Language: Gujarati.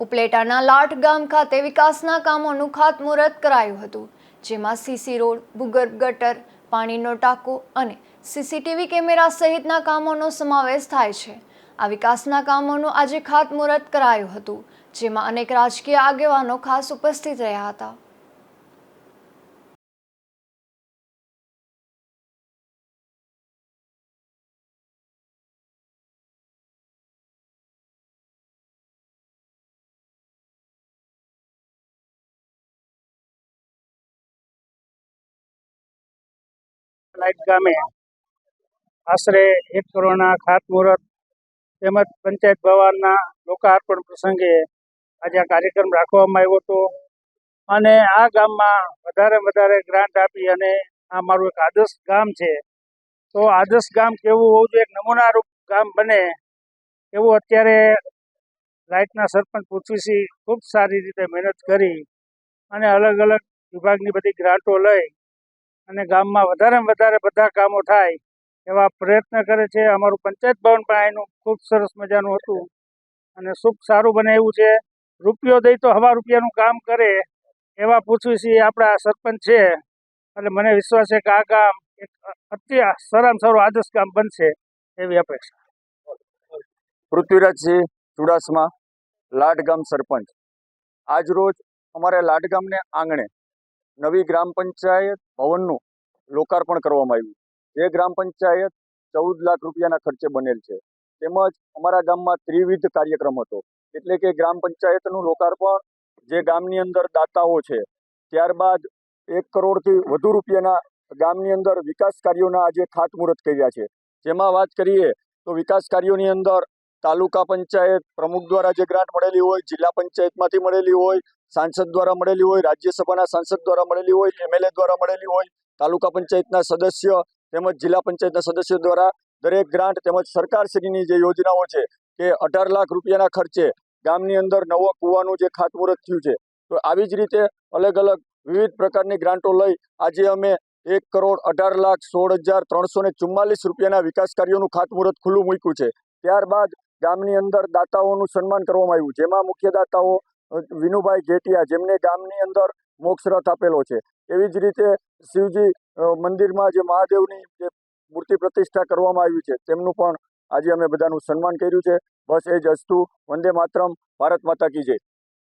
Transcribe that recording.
ઉપલેટાના લાઠ ગામ ખાતે વિકાસના કામોનું ખાતમુહૂર્ત કરાયું હતું, જેમાં સીસી રોડ, ભૂગર્ભ ગટર, પાણીનો ટાંકો અને સીસીટીવી કેમેરા સહિતના કામોનો સમાવેશ થાય છે. આ વિકાસના કામોનું આજે ખાતમુહૂર્ત કરાયું હતું, જેમાં અનેક રાજકીય આગેવાનો ખાસ ઉપસ્થિત રહ્યા હતા. લાઈટ ગામે આશરે એક કરોડના ખાતમુહૂર્ત તેમજ પંચાયત ભવનના લોકાર્પણ પ્રસંગે આજે આ કાર્યક્રમ રાખવામાં આવ્યો હતો. અને આ ગામમાં વધારે વધારે ગ્રાન્ટ આપી અને આ મારું એક આદર્શ ગામ છે. તો આદર્શ ગામ કેવું હોવું જોઈએ? એક નમૂનારૂપ ગામ બને એવું અત્યારે લાઇટના સરપંચ પૃથ્વીસિંહ ખૂબ સારી રીતે મહેનત કરી અને અલગ અલગ વિભાગની બધી ગ્રાન્ટો લઈ અને ગામમાં વધારે વધારે બધા કામો થાય એવા પ્રયત્ન કરે છે. અમારું પંચાયત ભવન પણ એનું ખૂબ સરસ મજાનું હતું અને સુખ સારું બને એવું છે. રૂપિયો દઈ તો હવા રૂપિયાનું કામ કરે એવા પૃથ્વીસિંહ આપણા સરપંચ છે. એટલે મને વિશ્વાસ છે કે આ ગામ એક અતિ સારામાં સારું આદર્શ કામ બનશે એવી અપેક્ષા. પૃથ્વીરાજસિંહ ચુડાસમા લાડગામ સરપંચ. આજ રોજ અમારે લાડગામને આંગણે નવી ગ્રામ પંચાયત ભવનનું લોકાર્પણ કરવામાં આવ્યું. જે ગ્રામ પંચાયત ચૌદ લાખ રૂપિયાના ખર્ચે બનેલ છે. તેમજ અમારા ગામમાં ત્રિવિધ કાર્યક્રમ હતો. એટલે કે ગ્રામ પંચાયતનું લોકાર્પણ જે ગામની અંદર દાતાઓ છે, ત્યારબાદ એક કરોડથી વધુ રૂપિયાના ગામની અંદર વિકાસ કાર્યોના આજે ખાતમુહૂર્ત કર્યા છે. જેમાં વાત કરીએ તો વિકાસ કાર્યોની અંદર તાલુકા પંચાયત પ્રમુખ દ્વારા જે ગ્રાન્ટ મળેલી હોય, જિલ્લા પંચાયતમાંથી મળેલી હોય સાંસદ દ્વારા મળેલી હોય, રાજ્યસભાના સાંસદ દ્વારા મળેલી હોય, એમએલએ દ્વારા મળેલી હોય, તાલુકા પંચાયતના સદસ્ય તેમજ જિલ્લા પંચાયતના સદસ્યો દ્વારા દરેક ગ્રાન્ટ તેમજ સરકારશ્રીની જે યોજનાઓ છે કે અઢાર લાખ રૂપિયાના ખર્ચે ગામની અંદર નવો કૂવાનું જે ખાતમુહૂર્ત થયું છે, તો આવી જ રીતે અલગ અલગ વિવિધ પ્રકારની ગ્રાન્ટો લઈ આજે અમે એક કરોડ અઢાર લાખ સોળ હજાર ત્રણસો ને ચુમ્માલીસ રૂપિયાના વિકાસ કાર્યોનું ખાતમુહૂર્ત ખુલ્લું મૂક્યું છે. ત્યારબાદ ગામની અંદર દાતાઓનું સન્માન કરવામાં આવ્યું, જેમાં મુખ્ય દાતાઓ વિનુભાઈ ઘેટિયા જેમને ગામની અંદર મોક્ષ રથ આપેલો છે. એવી જ રીતે શિવજી મંદિરમાં જે મહાદેવની જે મૂર્તિ પ્રતિષ્ઠા કરવામાં આવી છે, તેમનું પણ આજે અમે બધાનું સન્માન કર્યું છે. બસ એ જ અસ્તુ. વંદે માતરમ. ભારત માતા કી જય.